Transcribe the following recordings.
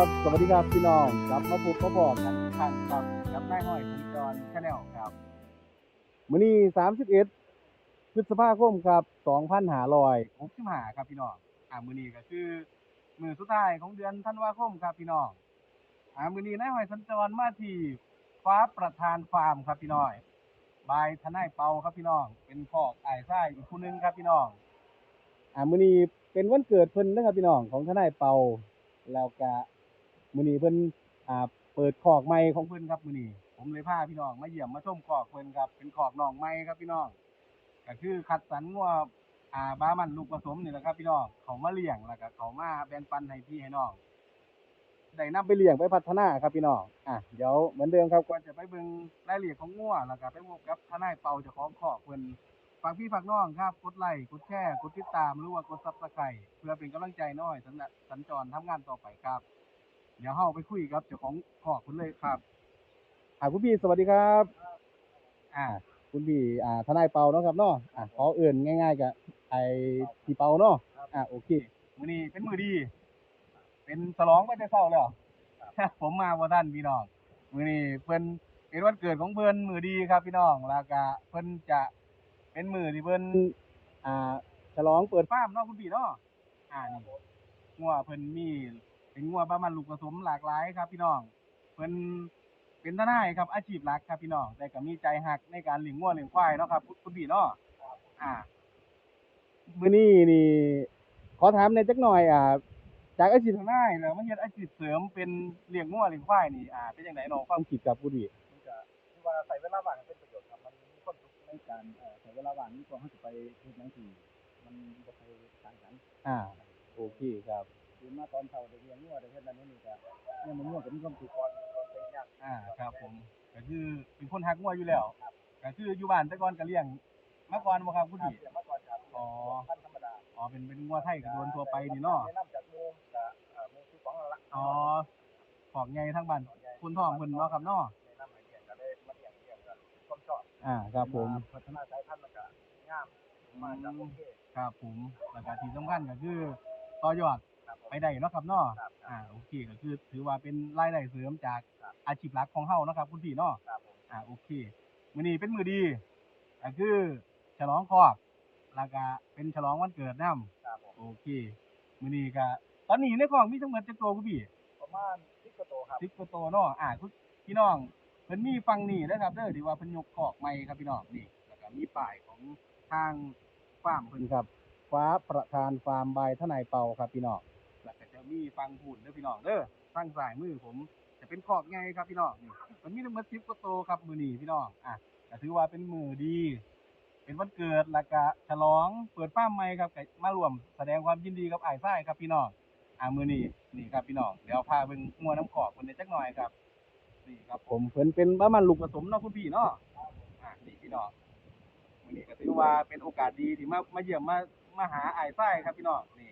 ับสวัสดีครับพี่น้องกลับมาพบมาบอกกันอีกครั้งครับกับนายห้อยคุณจรชาแนลครับมื้อนี้31พฤษภาคมครับ2565ครับพี่น้องอ่ามื้อนี้ก็คือมื้อสุดท้ายของเดือนธันวาคมครับพี่น้องอ่ามื้อนี้นายห้อยสัญจรมาที่ฟ้าประธานฟาร์มครับพี่น้อยบายทนายเปาครับพี่น้อง เป็นพ่ออ้ายชายอีกผู้หนึงครับพี่น้องอ่ามื้อนี้เป็นวันเกิดเพิ่นนะครับพี่น้องของทนายเปาแล้วก็ มื้อนี้เพิ่นอ่าเปิดคอกใหม่ของเพิ่นครับมื้อนี้ผมเลยพาพี่น้องมาเยี่ยมมาชมคอกเพิ่นครับเป็นคอกน้องใหม่ครับพี่น้องก็คือคัดสรรงัวอ่าบ้ามันลูกผสมนี่แหละครับ พี่น้องเขามาเลี้ยงแล้วก็เขามาแบ่งปันให้พี่ให้น้องได้นำไปเลี้ยงไปพัฒนาครับพี่น้องอะเดี๋ยวเหมือนเดิมครับก่อนจะไปเบิ่งรายละเอียดของงัวแล้วก็ไปพบกับทนายเปาเจ้าของคอกเพิ่นฝากพี่ฝากน้องครับ กดไลค์ กดแชร์ กดติดตาม หรือว่ากดซับสไครต์เพื่อเป็นกำลังใจน้อยสำหรับสัญจรทำงานต่อไปครับ เดี๋ยวเฮาไปคุยกับเจ้าของขอกคุณเลยครับอ่าคุณพี่สวัสดีครับ อ่า คุณพี่อ่าทนายเปาเนาะครับเนาะอ่าขอเอื่นง่ายๆกับไอ้พี่เปาเนาะอ่าโอเคมื้อนี้เป็นมื้อดี เป็นฉลองไปแต่เช้าแล้วผมมาบ่ทันพี่น้องมื้อนี้เพิ่นเป็นวันเกิดของเพิ่นมื้อดีครับพี่น้องแล้วก็เพิ่นจะเป็นมือที่เพิ่นอ่าฉลองเปิดฟาร์มเนาะคุณพี่เนาะอ่านี่งัวเพิ่นมี เป็นงัวประมาณลูกผสมหลากหลายครับ พี่น้องเพิ่นเป็นทนายครับอาชีพหลักครับพี่น้องแต่ก็มีใจหักในการเลี้ยงงัวเลี้ยงควายเนาะครับคุณคุณพี่เนาะอ่ามื้อนี้นี่ขอถามในอยจักหน่อยอ่าจากอาชีพทนายแล้วมาเฮ็ดอาชีพเสริมเป็นเลี้ยงงัวเลี้ยงควายนี่อ่าเป็นจังไดเนาะความคิดกับคุณพี่มันก็ที่ว่าใส่เวลาว่างเป็นประโยชน์ครับมันมีความสุขในการเอ่อใส่เวลาว่างนี่ก็ให้ไปเฮ็ดหนังสือมันบ่เคยต่างกันอ่าโอเคครับ ตื่นมาตอนเช้าได้เรียนรู้ได้เฮ็ดนั่นนี่นี่ก็เนี่ยมันง่วงก็มีความสุขก่อนก่อนเป็นยากอ่าครับผมก็คือเป็นคนฮักงัวอยู่แล้วก็คืออยู่บ้านแต่ก่อนก็เลี้ยงมาก่อนบ่ครับคุณครับพี่เรียนมาก่อนครับอ๋อพันธรรมดาอ๋อเป็นเป็นงัวไทยกระโดนทั่วไปนี่เนาะแนะนำจากหมู่ก็เอ่อหมู่ที่สองแล้วล่ะอ๋อของใหญ่ทั้งบ้านคุณพ่อเพิ่นเนาะครับเนาะแนะนำให้เรียนก็ได้มาเรียนเรียนก็ความชอบอ่าครับผมพัฒนาสายพันธุ์มันก็งามมาจากโอเคครับผมแล้วก็ที่สำคัญก็คือต่อยอดครับผม ไปได้เนาะครับเนาะครับอ่าโอเคก็คือถือว่าเป็นรายได้เสริมจากครับอาชีพหลักของเฮาเนาะครับ คุณพี่เนาะครับผมอ่าโอเคมื้อนี้เป็นมื้อดีก็คือฉลองครอบแล้วก็เป็นฉลองวันเกิดนำครับผมโอเคมื้อนี้ก็ตอนนี้ในของมีทั้งหมดจักตัวคุณพี่ประมาณ10กว่าตัวครับ10กว่าตัวเนาะอ่าคุณพี่น้องเพิ่นมีฟังนี่นะครับเด้อที่ว่าเพิ่นยกคอกใหม่ครับพี่น้องนี่แล้วก็มีป้ายของทางฟาร์มเพิ่น ครับ ฟ้าประธานฟาร์มบายทนายเปาครับพี่น้องแล้วก็จะ มีฟังพูนเด้อพี่น้องเด้อทางซ้ายมือผมจะเป็นคอกใหญ่ครับพี่น้องนี่มันมีทั้งหมด10กว่าตัวครับมื้อนี้พี่น้องอะก็ถือว่าเป็นมือดี เป็นวันเกิดแล้วก็ฉลองเปิดฟาร์มใหม่ครับมาร่วมแสดงความยินดีกับไอ้ายซ้ครับพี่น้องอ่ามื้อนี้นี่ครับพี่น้องเดี๋ยวพาเบิ่งงัวน้ำขอกเพิ่นจักหน่อยครับนี่ครับผมเพิ่นเป็นประมาณลูกผสมเนาะคุณพี่เนาะอ่านี่พี่น้องมื้อนี้ก็ถือว่าเป็นโอกาสดีที่มามาเยี่ยมมามาหาอ้ายซ้ครับพี่น้องนี่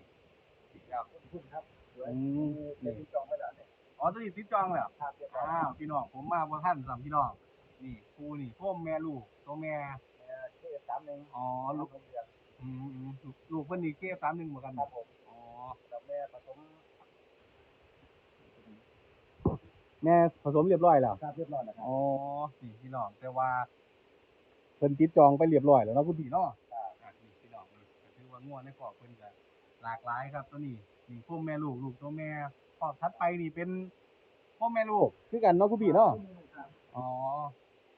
ครับคุณครับ อืมได้นี่มีจองไว้แล้วเนี่ยอ๋อตัวนี้ติดจองแล้วครับเรียบร้อยอ้าวพี่น้องผมมาบ่ทันสามพี่น้องนี่ครูนี่พ่อแม่ลูกตัวแม่เอ่อเคสามหนึ่งอ๋อลูกลูกเดือนอืมอืมลูกลูกเพิ่นนี่เก้สามหนึ่งเหมือนกันครับผมอ๋อแล้วแม่ผสม แม่ผสมเรียบร้อยแล้วทราบเรียบร้อยนะครับอ๋อนี่พี่น้องแต่ว่าเพิ่นติดจองไปเรียบร้อยแล้วเนาะคุณพี่เนาะอะนี่พี่น้องนี่ก็ถือว่าง่วนในครอบเพิ่นก็หลากหลายครับตัวนี้ นี่พ่อแม่ลูกลูกตัวแม่ครอบถัดไปนี่เป็นพ่อแม่ลูกคือกันเนาะคุณพี่เนาะครับอ๋อ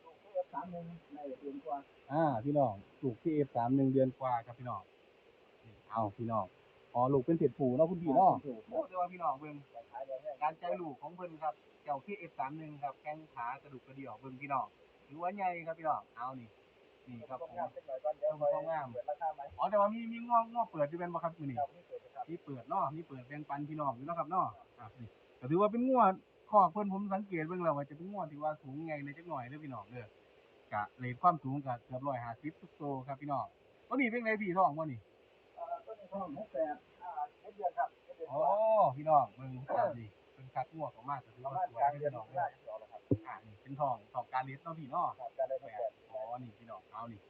ลูกเคสสามหนึ่งในเดือนกว่าอ่าพี่น้องลูกที่ F31 เดือนกว่าครับพี่น้องนี่เอาพี่น้องอ๋อลูกเป็นเพศผู้เนาะคุณพี่เนาะถูกโอ้แต่ว่าพี่น้องเบิ่งแต่ขายเดือนแรกการใจลูกของเพิ่นครับเจ้าที่ F31 ครับแข้งขากระดูกกระเดี่ยวเบิ่งพี่น้องถือว่าใหญ่ครับพี่น้องเอานี่ นี่ครับผมงามสักหน่อยก่อนเดี๋ยวคอยเปิดราคาไหมอ๋อแต่ว่ามีมีง้อง้อเปิดอยู่เป็นบ่ครับมื้อนี้ครับนี่เปิดนะครับมีเปิดเนาะมีเปิดแบ่งปันพี่น้องอยู่เนาะครับเนาะอะนี่ก็ถือว่าเป็นง้อข้อเพิ่นผมสังเกตเบิ่งแล้วว่าจะเป็นง้อที่ว่าสูงใหญ่ในจักหน่อยเด้อพี่น้องเด้อกะเรทความสูงก็เกือบ150ทุกโตครับพี่น้องตัวนี้เป็นไงพี่ท้องบ่นี่เอ่อต้นนี้ทองหกแปดอ่าเจ็ดเดือนครับเจ็ดเดือนโอ้กว่าพี่น้องเบิ่งอะนี่เป็นคักง้อเขามากก็ถือประว่ามาณสวยกลางเด้อเดือนพี่น้องหเด้อน้าจะออกแล้วครับอ่านี่เป็นทองทองการเลสเนาะพี่เนาะครับการได้แปแปดดอ๋อ นี่พี่น้องเอานี่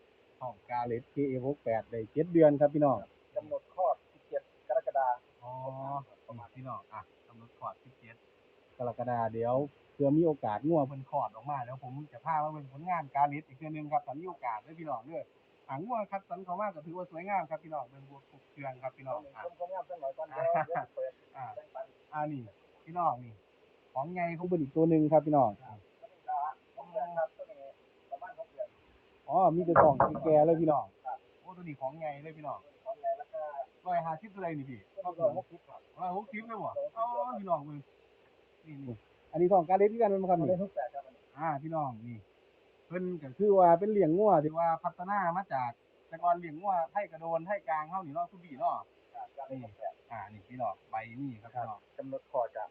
ทองการเลส KF68 ได้เจ็ดเดือนครับพี่น้องกำหนดคลอด17กรกฎาคมอ๋ออ๋อนี่พี่น้องอะกำหนดคลอด17กรกฎาเดี๋ยวเพื่อมีโอกาสงัวเพิ่นคลอดออกมาแล้วผมจะพามาเบิ่งผลงานการเลี้ยงอีกเทื่อนึงครับถ้ามีโอกาสเด้อพี่น้องเด้อหางงัวคัดสรรเขามาก็ถือว่าสวยงามครับพี่น้องเบิ่งบวกทุกเครื่องครับพี่น้องอะต้มต้มยำเส้นหน่อยก่อนเดี๋ยวเดี๋ยวเปิดอ่าแบ่งปันอ่านี่พี่น้องนี่ของไงของเพิ่นอีกตัวหนึงครับพี่น้องผมเดือนครับ อ๋อ มีแต่ของแก่ๆเลยพี่น้องโอ้ตัวนี้ของไงเลยพี่น้องของใหญ่แล้วก็150ตัวใดนี่พี่ตัวนี้ก็หกสิบครับ160เลยบ่อ๋อพี่น้องเบิ่งนี่นี่อันนี้ของการเลี้ยงที่กันเป็นบ่ครับตัวนี่นี้ทุกแปดครับอันนี้อ่าพี่น้องนี่เพิ่นก็คือว่าเป็นเลี้ยงงัวที่ว่าพัฒนามาจากแต่ก่อนเลี้ยงงัวไทยกระโดนไทยกลางเฮานี่เนาะคุณพี่เนาะครับการเลี้ยงแปดอ่านี่พี่น้องใบนี่ครับพี่น้องกำหนดคอจะ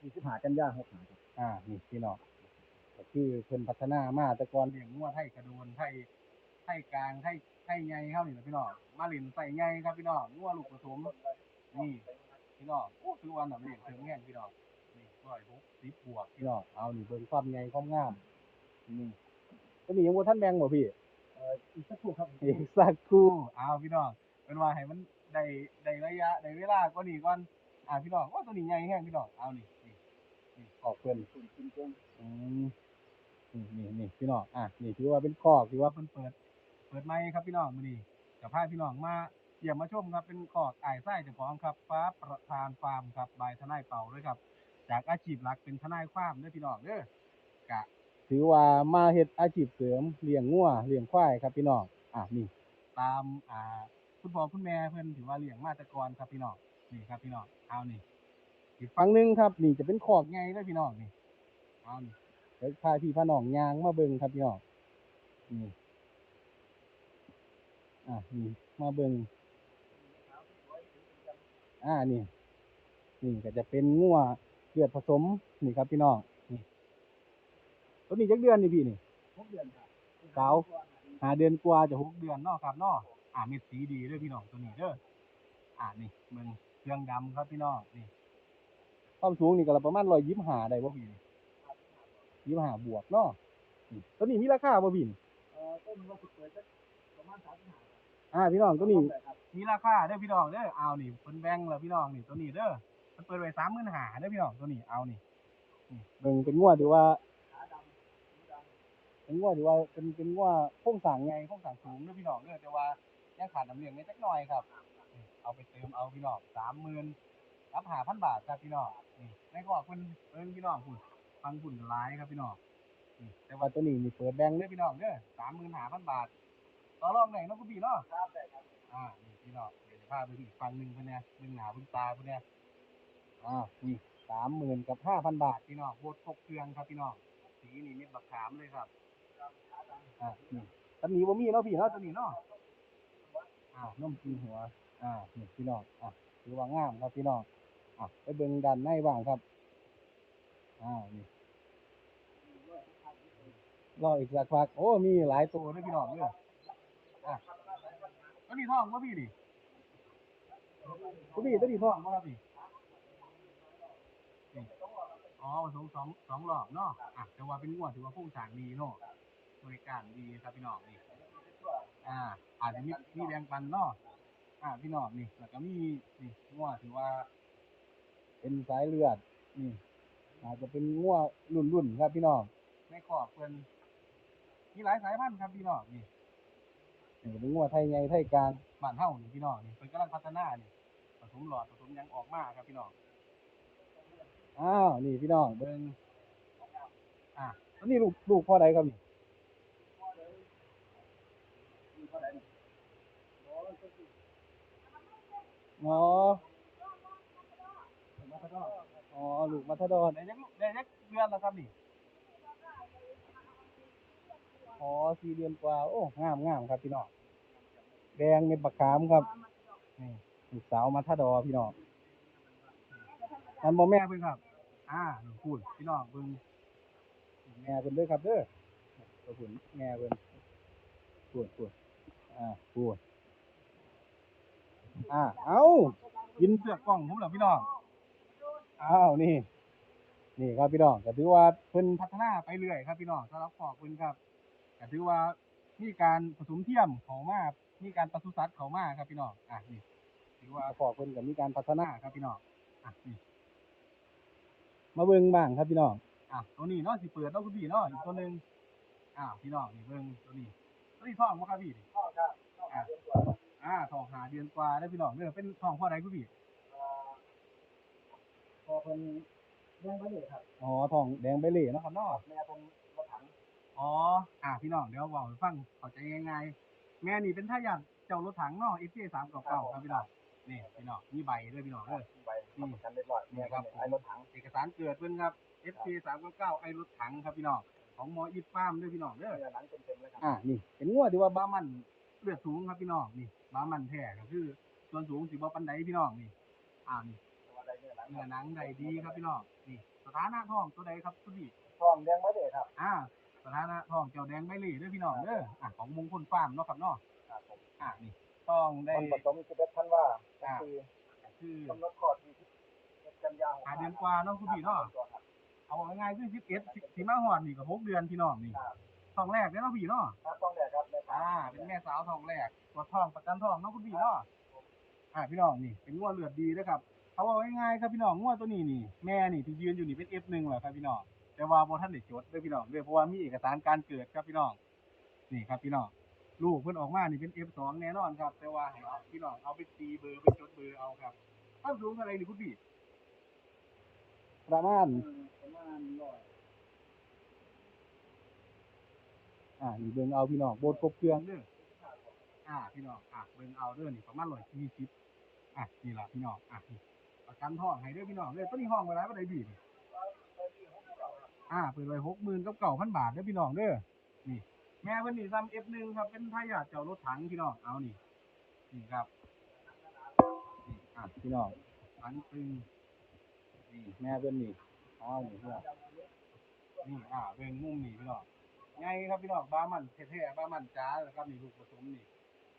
ยี่สิบห้ากันยาหกหาครับอ่านี่พี่น้อง ก็คือเพิ่นพัฒนามาแต่ก่อนเลี้ยงงัวไทยกระโดนไทยไทยกลางไทยไทยใหญ่เฮานี่นะพี่น้องมาเล่นใส่ใหญ่ครับพี่น้องงัวลูกผสมนี่พี่น้องโอ้ถือว่าน่ะเลี้ยงถึงแห้งพี่น้องนี่160บวกพี่น้องเอานี่เบิ่งความใหญ่ความงามนี่ตัวนี้ยังบ่ทันแบ่งบ่พี่เอ่ออีกสักครู่ครับอีกสักครู่เอาพี่น้องเป็นว่าให้มันได้ได้ระยะได้เวลาก็นี่ก่อนอ่าพี่น้องว่าตัวนี้ใหญ่แห้งพี่น้องเอานี่นี่นี่ขอบเพิ่นคุณกินเก่งอืม นี่นี่นี่พี่น้องอะนี่ถือว่าเป็นคอกถือว่าเพิ่นเปิด เปิดไม้ครับพี่น้องมื้อนี้จะพาพี่น้องมาเยี่ยมมาชมครับเป็นคอกอ้ายไส้เจ้าของครับฟ้าประธานฟาร์มครับบายทนายเป่าเลยครับ จากอาชีพหลักเป็นทนายความเด้อพี่น้องเด้อกะ ถือว่ามาเฮ็ดอาชีพเสริมเลี้ยงงัวเลี้ยงควายครับพี่น้องอะนี่ ตามอ่าคุณพ่อคุณแม่เพิ่นถือว่าเลี้ยงมาแต่ก่อนครับพี่น้องนี่ครับพี่น้องเอานี่อีกฝั่งหนึงครับ นี่จะเป็นขอกใหญ่เลยพี่น้องนี่เอานี่ เดี๋ยวพาพี่พาน้องยางมาเบิ่งครับพี่น้องนี่อะนี่มาเบิ่งอ่านี่นี่ก็จะเป็นงัวเลือดผสมนี่ครับพี่น้องนี่ตัวนี้จักเดือนนี่พี่นี่หกเดือนครับสาวหาเดือนกว่าจะหกเดือนเนาะครับเนาะอ่าเม็ดสีดีเด้อพี่น้องตัวนี้เด้ออ่านี่เบิ่งเครื่องดำครับพี่น้องนี่ความสูงนี่ก็ละประมาณร้อยยี่สิบห้าได้บ่พี่ยี่ สิบห้าบวกเนาะนี่ตัวนี้มีราคาบ่พี่นี่เอ่อต้นว่าสิบเปิดสักประมาณสามสิบห้าอ่าพี่น้องตัวนี้ครับมีราคาเด้อพี่น้องเด้อเอานี่เพิ่นแบ่งแล้วพี่น้องนี่ตัวนี้เด้อเพิ่นเปิดไว้สามหมื่นห้าเด้อพี่น้องตัวนี้เอานี่นี่เบิ่งเป็นงวดถือว่าขาดำสีดำเป็นงวดถือว่าเป็นเป็นงวดโครงสร้างไงโครงสร้างสูงเด้อพี่น้องเด้อแต่ว่ายังขาดน้ำเลี้ยงนิดจักหน่อยครับ เอาไปเติมเอาพี่น้องสามหมื่นรับหาพันบาทครับพี่น้องนี่ในก็เพิ่นเพิ่นพี่น้องคุณ ฟังคุณหลายครับพี่น้องนี่แต่ว่าตัวนี้นี่เปิดแบงค์เด้อพี่น้องเด้อสามหมื่นหาพันบาท ต่อรองไหนเนาะคุณพี่เนาะ ครับได้ครับอ่านี่พี่น้องเดี๋ยวจะพาไปอีกฝั่งหนึ่งเพิ่นเนี่ยเบิ่งหน้าเบิ่งตาเพิ่นเนี่ยอ่านี่สามหมื่นกับห้าพันบาทพี่น้องโบดครบเครื่องครับพี่น้องสีนี่เม็ดบักขามเลยครับอ่านี่ตอนนี้บ่มีเนาะพี่เนาะตัวนี้เนาะอ่านมกินหัว อ่านี่พี่น้องอะถือว่างามครับพี่น้องอะไปเบิ่งด้านในบ้างครับอ่านี่ รออีกสักพักโอ้ มีหลายตัวด้วยพี่น้องเด้ออะตัวนี้ท้องบ่พี่ดิตัวนี้ตัวนี้ท้องบ่ครับพี่อ๋อผสมสองสองรอบเนาะอะแต่ว่าเป็นงวดถือว่าพุ่งสางดีเนาะบริการดีครับพี่น้องนี่ อ่า อาจจะมีมีแบ่งปันเนาะอ่าพี่น้องนี่ แล้วก็มีนี่งัวถือว่า เป็นสายเลือดนี่อาจจะเป็นงัวรุ่นรุ่นๆครับพี่น้องในครอบเพิ่น มีหลายสายพันธุ์ครับพี่น้องนี่นี่เป็นงัวไทยใหญ่ไทยกลางบ้านเฮานี่พี่น้องนี่เพิ่นกำลังพัฒนานี่ผสมหลอดผสมหยังออกมาครับพี่น้องอ้าวนี่พี่น้องเบิ่งอะแล้วนี่ลูกลูกพ่อใดครับนี่อ๋อมาทดองอ๋อลูกมัทดอนได้ยักลูกได้ยักเดือนแล้วครับนี่ อ๋อสี่เดือนกว่า โอ้งามงามครับพี่น้องแดงเม็ดบักขามครับนี่ลูกสาวมาทาดอพี่น้องอันบ่แม่เพิ่นครับ อ่านี่พูดพี่น้องเพิ่นแม่เพิ่นด้อครับเด้อตัวพุ่นแม่เพิ่นพูดพูดอ่าพูดอ่าเอ้ากินเสือกกล้องผมเหรอพี่น้องอ้าวนี่ นี่ครับพี่น้องก็ถือว่าเพิ่นพัฒนาไปเรื่อยครับพี่น้องสำหรับขอบเพิ่นครับ ก็ถือว่ามีการผสมเทียมเข้ามามีการปศุสัตว์เข้ามาครับพี่น้องอะนี่ถือว่าพอเพิ่นก็มีการพัฒนาครับพี่น้องอะนี่มาเบิ่งบ้างครับพี่น้องอะตัวนี้เนาะสิเปิดเนาะคุณพี่เนาะอีกตัวหนึงอ่าพี่น้องนี่เบิ่งตัวนี้ตัวนี้ท้องบ่ครับพี่นี่พ่อครับพ่อหาเดือนกว่าครับอ่าทองหาเดือนกว่าได้อพี่น้องเด้อเป็นทองพ่อใดคุณพี่อ่าพอเพิ่นเลี้ยงไว้เลยครับอ๋อทองแดงใบเหล่เนาะครับเนาะแม่เพิ่นรถถัง อ๋ออ่าพี่น้องเดี๋ยวบอกให้ฟังเข้าใจง่ายๆแม่นี่เป็นทายาทเจ้ารถถังเนาะ FJ สามเก่าๆครับพี่น้องนี่พี่น้องมีใบด้วยพี่น้องเด้อใบทำประกันเรียบร้อยแม่ก็ไอ้รถถังเอกสารเกิดเพิ่นครับ FJ สามเก้าไอรถถังครับพี่น้องของหมออีฟาร์มด้วยพี่น้องเด้อ เนื้อหนังเต็มๆเลยครับอ่า นี่ เป็นงัวที่ว่าบ้ามันเลือดสูงครับพี่น้อง นี่ บ้ามันแท้ก็คือ ส่วนสูงสิบ่ปานใดพี่น้อง นี่ อ่านี่ตัวใดเนื้อหนังเนื้อหนังใดดีครับพี่น้อง นี่ สถานะท้องตัวใดครับคุณพี่ทองเลี้ยงไว้เลยครับ อ่าส ถานะท้องเจ้าแดงใบเหล่เด้อพี่น้องเด้ออะของมงคลฟาร์มเนาะครับเนาะครับผมอ่านี่ต้องได้คนผสม11ท่านว่าก็คือคือกำหนดคลอดที่11กันยาหาเดือนกว่าเนาะคุณพี่เนาะเอาง่ายๆคือ11สิสิมาฮอดนี่ก็หกเดือนพี่น้องนี่ครับท้องแรกเด้อเนาะพี่เนาะครับต้องแดกครับแม่อ่าเป็นแม่สาวท้องแรกตรวจท้องประกันท้องเนาะคุณพี่เนาะอ่าพี่น้องนี่เป็นงัวเลือดดีเด้อครับเขาบอกง่ายๆครับพี่น้องงัวตัวนี้นี่แม่นี่ที่ยืนอยู่นี่เป็น F1 แหละครับพี่น้อง แต่ว่าบ่ทันได้จดเด้อพี่น้องเด้อเพราะว่ามีเอกสารการเกิดครับพี่น้องนี่ครับพี่น้องลูกเพิ่นออกมานี่เป็น F2 แน่นอนครับ แต่ว่าให้เอาพี่น้องเอาไปตีเบอร์ไปจดเบอร์เอาครับความสูงเท่าไหร่นี่คุณพี่ประมาณประมาณร้อยอ่านี่เบิ่งเอาพี่น้องโบดครบเครื่องเด้ออ่าพี่น้องอะเบิ่งเอาเด้อนี่ประมาณ120อะนี่ล่ะพี่น้องอะนี่ประกันท้องให้เด้อพี่น้องเด้อตัวนี้ห้องไว้หลายบ่ได้บีนี่ อ่าเปิดไว้60,000กับ9,000บาทเด้อพี่น้องเด้อนี่แม่เพิ่นนี่ซ้ำ F1 ครับเป็นทายาทเจ้ารถถังพี่น้องเอานี่นี่ครับนี่อะพี่น้องถังตึงนี่แม่เพิ่นนี่เอานี่พี่น้องนี่อ่าเบิ่งมุมนี่พี่น้องไงครับพี่น้องบ้ามันแท้ๆบ้ามันจ้าแล้วก็มีลูกผสมนี่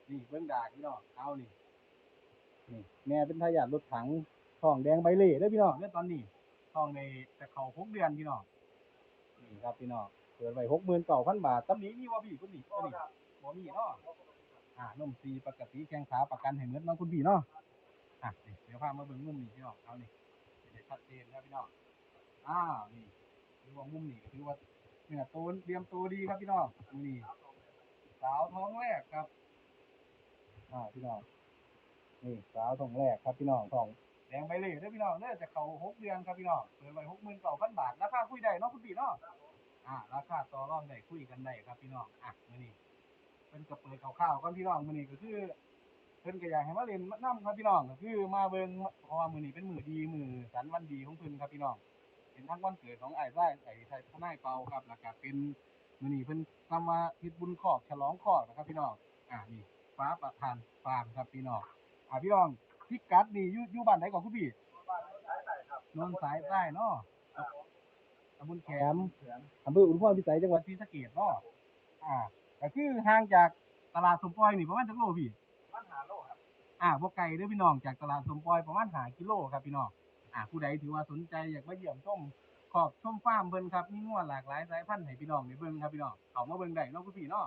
นี่เบื้องดาพี่น้องเอานี่นี่แม่เป็นทายาทรถถังทองแดงใบเล่เด้อพี่น้องเนี่ยตอนนี้ทองในแต่เขาหกเดือนพี่น้อง นี่ครับพี่น้องเปิดไว้หกหมื่นเก้าพันบาทตำนี้มีว่าพี่คุณนี่ตัวนี้บ่มีเนาะอ่านมซีปกติแข้งขาประกันให้หมดเนาะคุณพี่เนาะอะนี่เดี๋ยวพามาเบิ่งมุมนี้พี่น้องเอานี่จะได้ชัดเจนครับพี่น้องอ้าวนี่ถือว่ามุมนี้ก็ถือว่าเนี่ยตัวเตรียมตัวดีครับพี่น้องนี่สาวท้องแรกครับอ่าพี่น้องนี่สาวท้องแรกครับพี่น้องท้อง แดงใบเล่เด้อพี่น้องเด้อจะเข้าหกเดือนครับพี่น้องเปิดไว้หกหมื่นเก้าพันบาทราคาคุยได้เนาะคุณพี่เนาะอ่าราคาต่อรองได้คุยกันได้ครับพี่น้องอะมื้อนี้เพิ่นก็เปิดคร่าวๆก่อนพี่น้องมื้อนี้ก็คือเพิ่นก็อยากให้มาเล่นมานํครับพี่น้องก็คือมาเบิ่งเพราะว่ามื้อนี้เป็นมื้อดีมื้อสันวันดีของเพิ่นครับพี่น้องเป็นทั้งวันเกิดของไอ้ไส้ไอ้ไทยทนายเปาครับแล้วก็เป็นมื้อนี้เพิ่นทำมาเฮ็ดบุญขอกฉลองขอกนะครับพี่น้องอ่านี่ฟ้าประธานฟาร์มครับพี่น้องอ่าพี่น้อง พิกัดนี่อยู่อยู่บ้านไหนก่อนคุณพี่โนนสายใต้เนาะตำบลแขมอำเภออุทุมพรพิสัยจังหวัดศรีสะเกษเนาะอ่าก็คือห่างจากตลาดสมปอยนี่ประมาณจักโลพี่มันหาโลครับอ่าบ่ไกลเด้อพี่น้องจากตลาดสมปอยประมาณ5กิโลครับพี่น้องอ่าผู้ใดถือว่าสนใจอยากมาเยี่ยมชมขอบชมฟาร์มเพิ่นครับมีงัวหลากหลายสายพันธุ์ให้พี่น้องได้เบิ่งครับพี่น้องเข้ามาเบิ่งได้เนาะคุณพี่เนาะ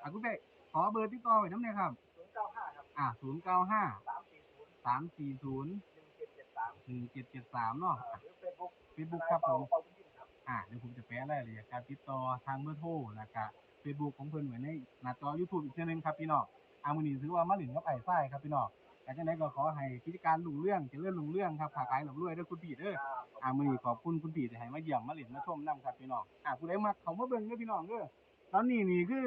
อ่าคุณพี่ขอเบอร์ติดต่อไว้นำแน่ครับศูนย์เก้าห้าครับอ่า095 สามสี่ศูนย์340หนึ่งเจ็ดเจ็ดสาม1773เนาะหรือเฟซบุ๊ก Facebook ครับผมเปาบุญยิ่งครับอ่าเดี๋ยวผมจะแปะรายละเอียดการติดต่อทางเบอร์โทรแล้วก็ Facebook ของเพิ่นไว้ในหน้าจอ YouTube อีกเทื่อนึงครับพี่น้องอ่ามื้อนี้ถือว่ามาหลินกับไอ้ไส้ครับพี่น้องแต่จังไดก็ขอให้กิจการรุ่งเรืองเจริญรุ่งเรืองครับค้าขายร่ำรวยเด้อคุณพี่เด้ออ่ามื้อนี้ขอบคุณคุณพี่ที่ให้มาเยี่ยมมาเล่นมาชมนํครับพี่น้องอ่าผู้ใดมักเข้ามาเบิ่งเด้อพี่น้องเด้อตอนนี้นี่คือ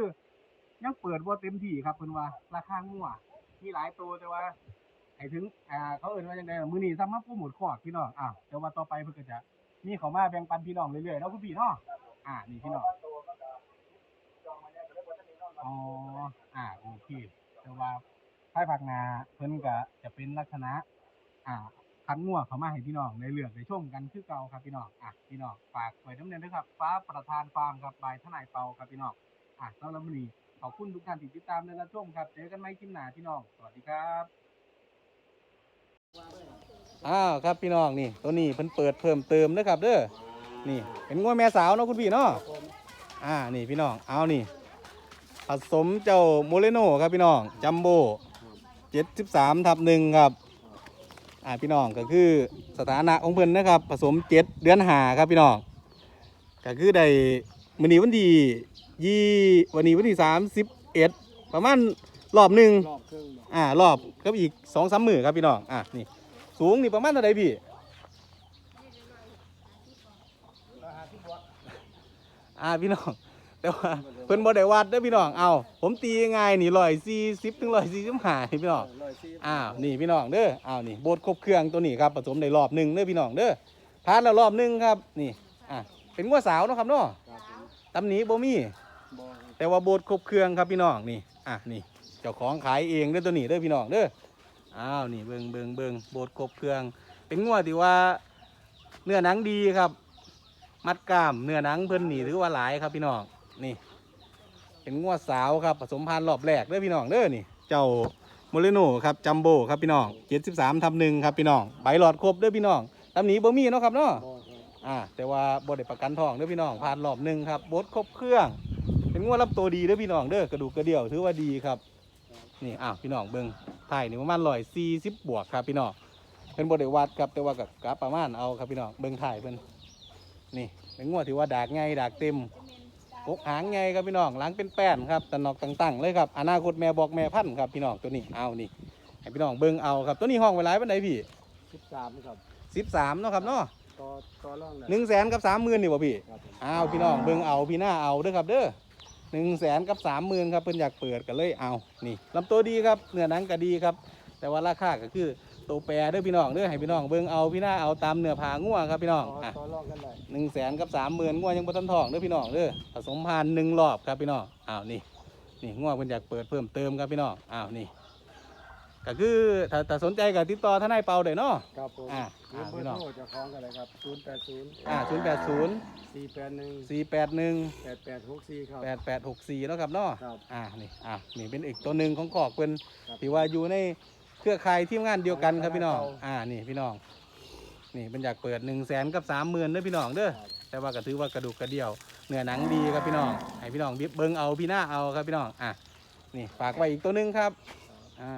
ยังเปิดบ่เต็มที่ครับเพิ่นว่าราคางัวมีหลายตัวแต่ว่า ให้ถึงอ่าเขาเอิ้นว่าจังได๋มื้อนี้ซ้ำมาโปรโมทคอกพี่น้องอ่าแต่ว่าต่อไปเพิ่นก็จะมีเขามาแบ่งปันพี่น้องเรื่อยๆเนาะคุณพี่เนาะอ่านี่พี่น้องอ๋ออ่าโอเคแต่ว่าภายภาคหน้าเพิ่นก็จะเป็นลักษณะ อ่าคันงัวเขามาให้พี่น้องได้เลือกได้ชมกันคือเก่าครับพี่น้องอะพี่น้องฝากไว้ดำเนินด้วยครับ ฟ้าประธานฟาร์มครับบายทนายเปาครับพี่น้องอะสำหรับวันนี้ขอบคุณทุกท่านที่ติดตามและรับชมครับ เจอกันใหม่คลิปหน้าพี่น้อง สวัสดีครับ อ้าวครับพี่น้องนี่ตัวนี้เพิ่นเปิดเพิ่มเติมเด้อครับ เด้อนี่เป็นงวแม่สาวเนาะคุณพี่เนาะอ่านี่พี่น้องเอานี่ผสมเจ้าโมเรโนครับพี่น้องจัมโบ้เจ็ดสิบสามทับหนึ่งครับอ่าพี่น้องก็คือสถานะของเพิ่นนะครับ ผสมเจ็ดเดือนหาครับพี่น้องก็คือได้มื้อนี้วันที่ยี่วันนี้วันที่สามสิบเอ็ดประมาณ รอบหนึ่งรอบครึ่งเนาะอ่ารอบก็อีกสองสามมือครับพี่น้องอะนี่สูงนี่ประมาณเท่าไหร่พี่ราคาที่วัดอ่าพี่น้อง แต่ว่าเพิ่นบ่ได้วัดเด้อพี่น้องเอาผมตีง่ายๆนี่ร้อยสี่สิบถึงร้อยสี่สิบห้าพี่น้อง ร้อยสี่อ้าวนี่พี่น้องเด้ออ้าวนี่โบดครบเครื่องตัวนี้ครับผสมในรอบหนึ่งเด้อพี่น้องเด้อพานแล้วรอบหนึ่งครับนี่อะเป็นงัวสาวเนาะครับเนาะครับผมตำหนี้บ่มีบ่แต่ว่าโบดครบเครื่องครับพี่น้องนี่อะนี่ เจ้าของขายเองเด้อตัวนี้เด้อพี่น้องเด้ออ้าวนี่เบิงเบิงเบิงโบดครบเครื่อง เป็นงัวที่ว่าเนื้อหนังดีครับ มัดกล้ามเนื้อหนังเพิ่นนี่ถือว่าหลายครับพี่น้องนี่ เป็นงัวสาวครับผสมพันธุ์รอบแรกเด้อพี่น้องเด้อนี่ เจ้าโมเลโนครับจัมโบ้ครับพี่น้อง73ทับสามทำหนึ่งครับพี่น้องใบหลอดครบเด้อพี่น้องตำหนีบ่มีเนาะครับเนาะอ่าแต่ว่าบ่ได้ประกันทองเด้อพี่น้องผ่านรอบหนึ่งครับบดครบเครื่อง เป็นงัวลำตัวดีเด้อพี่น้องเด้อกระดูกกระเดี่ยวถือว่าดีครับ นี่อ้าวพี่น้องเบิ่งถ่ายนี่ประมาณร้อยสี่สิบบวกครับพี่น้องเป็นบ่ได้วัดครับแต่ว่ากับกะประมาณเอาครับพี่น้องเบิ่งถ่ายเพิ่นนี่เป็นงัวที่ว่าดากไงดากเต็มกกหางไงครับพี่น้องหลังเป็นแป้นครับตะนอกตั้งๆเลยครับอนาคตแม่บอกแม่พันธุ์ครับพี่น้องตัวนี้เอานี่ให้พี่น้องเบิ่งเอาครับตัวนี้ห้องไว้หลายปานใดพี่สิบสามครับสิบสามเนาะครับเนาะต่อต่อรองได้หนึ่งแสนกับสามหมื่นนี่บ่พี่ ครับผม อ้าวพี่น้องเบิ่งเอาพี่หน้าเอาเด้อครับเด้อ หนึ่งแสนกับสามหมื่นครับเพิ่นอยากเปิดกันเลยเอานี่ลำตัวดีครับเนื้อหนังก็ดีครับ แต่ว่าราคาก็คือตัวแปรเด้อพี่น้องเด้อให้พี่น้องเบิ่งเอาพี่หน้าเอาตามเนื้อผางัวครับพี่น้องต่ออะต่อรองกันได้หนึ่งแสนกับสามหมื่นงัวยังบ่ทันทองเด้อพี่น้องเด้อผสมพันธุ์หนึ่งรอบครับพี่น้องอ้าวนี่นี่งัวเพิ่นอยากเปิดเพิ่มเติมครับพี่น้องอ้าวนี่ ก็คือถ้าถ้าสนใจก็ติดต่อทนายเปาได้เนาะ ครับผมอ่าหรืออ่าเบพี่อร์น้อง โทรเจะคล้าของกันเลยครับศูนย์แปดศูนย์อ่าศูนย์แปดศูนย์สี่แปดหนึ่งสี่แปดหนึ่งแปดแปดหกสี่ครับ แปดแปดหกสี่แล้วครับเนาะครับอ่า นี่ อ่านี่เป็นอีกตัวหนึ่งของขอกเป็นครับที่ว่าอยู่ในเครือข่ายทีมงานเดียวกันครับพี่น้อง ครับอ่า นี่พี่น้อง นี่เป็นอยากเปิดหนึ่งแสนกับสามหมื่นเด้อพี่น้องเด้อ ครับ แต่ว่าก็ถือว่ากระดูกกระเดี่ยว เนื้อหนังดีครับพี่น้อง ให้พี่น้องเบิ้งเอาพี่หน้าเอาครับพี่น้อง อะ นี่ฝากไว้อีกตัวหนึ่งครับ อ่า